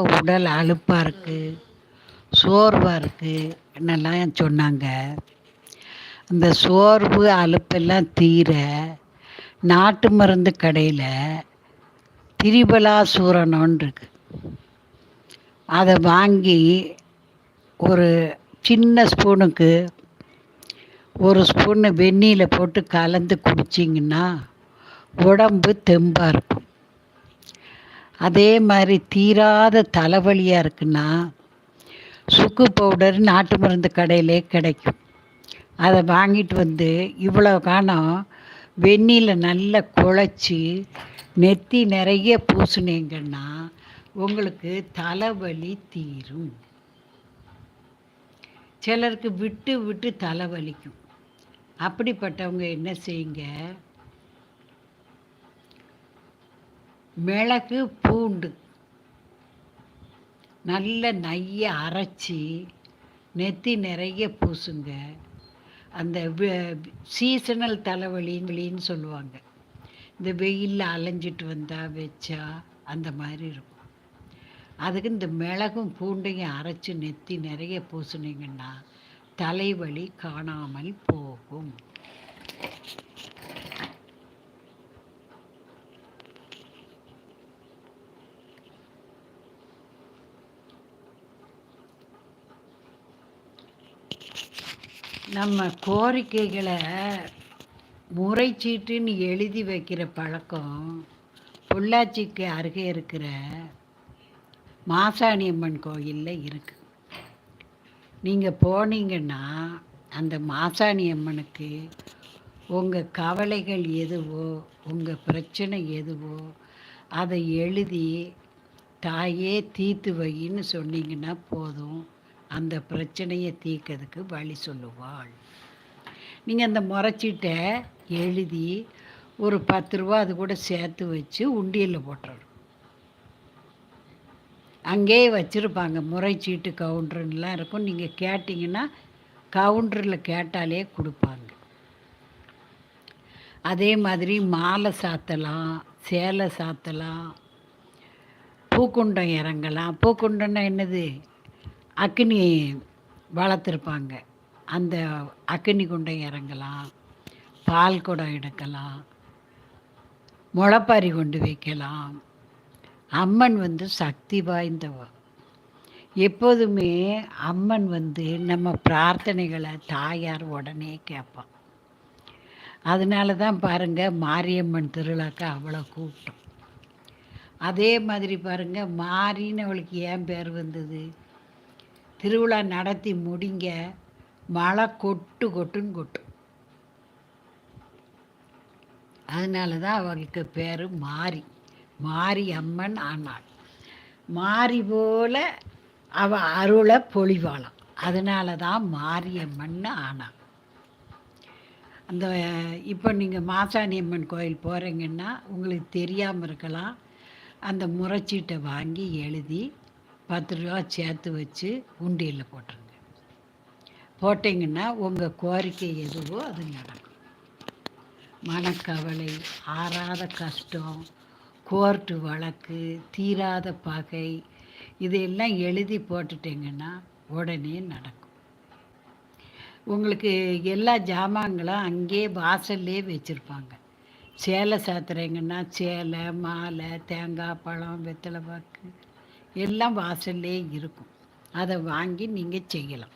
ரொம்ப உடல் அலுப்பாக இருக்குது சோர்வாக இருக்குது என்னெல்லாம் சொன்னாங்க. அந்த சோர்வு அலுப்பெல்லாம் தீர நாட்டு மருந்து கடையில் திரிபலாசூரணம்னு இருக்கு அதை வாங்கி ஒரு சின்ன ஸ்பூனுக்கு ஒரு ஸ்பூனு வெந்நீரில் போட்டு கலந்து குடிச்சிங்கன்னா உடம்பு தெம்பாக இருக்கும். அதே மாதிரி தீராத தலைவலியாக இருக்குன்னா சுக்கு பவுடர் நாட்டு மருந்து கடையிலே கிடைக்கும். அதை வாங்கிட்டு வந்து இவ்வளோ காலம் வெந்நீரில் நல்லா குழச்சி நெத்தி நிறைய பூசுனீங்கன்னா உங்களுக்கு தலைவலி தீரும். சிலருக்கு விட்டு விட்டு தலைவலிக்கும். அப்படிப்பட்டவங்க என்ன செய்யுங்க? மிளகு பூண்டு. நல்ல நைய அரைச்சி நெத்தி நிறைய பூசுங்க. அந்த சீசனல் தலைவலின்னு சொல்லுவாங்க. இந்த வெயிலில் அலைஞ்சிட்டு வந்தால் வச்சா அந்த மாதிரி இருக்கும். அதுக்கு இந்த மிளகும் பூண்டையும் அரைச்சி நெத்தி நிறைய பூசுனீங்கன்னா தலைவலி காணாமல் போகும். நம்ம கோரிக்கைகளை முறைச்சீட்டுன்னு எழுதி வைக்கிற பழக்கம் பொள்ளாச்சிக்கு அருகே இருக்கிற மாசாணியம்மன் கோயிலில் இருக்குது நீங்கள் போனீங்கன்னா அந்த மாசாணி அம்மனுக்கு உங்கள் கவலைகள் எதுவோ உங்கள் பிரச்சனை எதுவோ அதை எழுதி தாயே தீர்த்து வைன்னு சொன்னீங்கன்னா போதும். அந்த பிரச்சனையை தீர்க்கிறதுக்கு வழி சொல்லுவாள். நீங்கள் அந்த முறைச்சீட்டை எழுதி ஒரு பத்து ரூபா அது கூட சேர்த்து வச்சு உண்டியலில் போட்டுறணும். அங்கேயே வச்சுருப்பாங்க முறைச்சீட்டு கவுண்டருன்னெலாம் இருக்கும். நீங்கள் கேட்டிங்கன்னா கவுண்டரில் கேட்டாலே கொடுப்பாங்க. அதே மாதிரி மாலை சாத்தலாம் சேலை சாத்தலாம் பூக்குண்டம் இறங்கலாம். பூக்குண்டம்னா என்னது? அக்னி வளர்த்துருப்பாங்க. அந்த அக்னி குண்டம் இறங்கலாம் பால் குடம் எடுக்கலாம் முளைப்பாரி கொண்டு வைக்கலாம். அம்மன் வந்து சக்தி வாய்ந்தவ. எப்போதுமே அம்மன் வந்து நம்ம பிரார்த்தனைகளை தாயார் உடனே கேட்பான். அதனால தான் பாருங்கள் மாரியம்மன் திருவிழாக்கு அவ்வளோ கூட்டம். அதே மாதிரி பாருங்கள் மாரின்னு அவளுக்கு ஏன் பேர் வந்தது? திருவிழா நடத்தி முடிங்க. மழை கொட்டு கொட்டுன்னு கொட்டும். அதனால தான் அவளுக்கு பேர் மாரி. மாரி அம்மன் ஆனாள். மாரி போல அவ அருளை பொழிவாளாம். அதனால தான் மாரியம்மன் ஆனாள். அந்த இப்போ நீங்கள் மாசாணி அம்மன் கோயில் போகிறீங்கன்னா உங்களுக்கு தெரியாமல் இருக்கலாம். அந்த முறைச்சீட்டை வாங்கி எழுதி பத்து ரூபா சேர்த்து வச்சு உண்டியில் போட்டுருங்க. போட்டிங்கன்னா உங்கள் கோரிக்கை எதுவோ அது நடக்கும். மனக்கவலை ஆறாத கஷ்டம் கோர்ட்டு வழக்கு தீராத பகை இதையெல்லாம் எழுதி போட்டுட்டிங்கன்னா உடனே நடக்கும். உங்களுக்கு எல்லா ஜாமான்களும் அங்கேயே வாசல்லே வச்சுருப்பாங்க. சேலை சாத்துறீங்கன்னா சேலை மாலை தேங்காய் பழம் வெத்தலை பாக்கு எல்லாம் வாசல்லே இருக்கும். அதை வாங்கி நீங்கள் செய்யலாம்.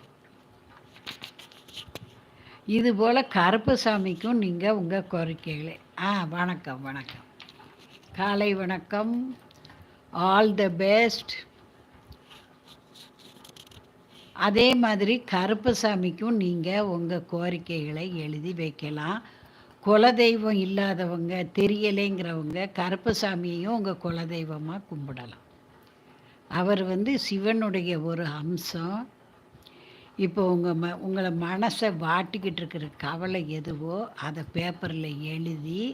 இதுபோல் கருப்புசாமிக்கும் கருப்பு சாமிக்கும் நீங்கள் உங்கள் கோரிக்கைகளை. ஆ வணக்கம் வணக்கம். காலை வணக்கம். ஆல் த பெஸ்ட் அதே மாதிரி கருப்பு சாமிக்கும் நீங்கள் உங்கள் கோரிக்கைகளை எழுதி வைக்கலாம். குலதெய்வம் இல்லாதவங்க தெரியலைங்கிறவங்க கருப்பு சாமியையும் உங்கள் குலதெய்வமாக கும்பிடலாம். அவர் வந்து சிவனுடைய ஒரு அம்சம். இப்போ உங்கள் ம உங்களை மனசை வாட்டிக்கிட்டு இருக்கிற கவலை எதுவோ அதை பேப்பரில் எழுதி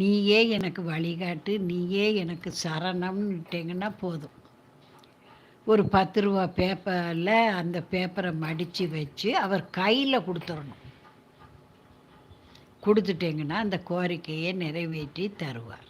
நீயே எனக்கு வழிகாட்டு நீயே எனக்கு சரணம்னுட்டிங்கன்னா போதும். ஒரு பத்து ரூபா பேப்பரில் அந்த பேப்பரை மடித்து வச்சு அவர் கையில் கொடுத்துடணும் கொடுத்துட்டிங்கன்னா அந்த கோரிக்கையை நிறைவேற்றி தருவார்.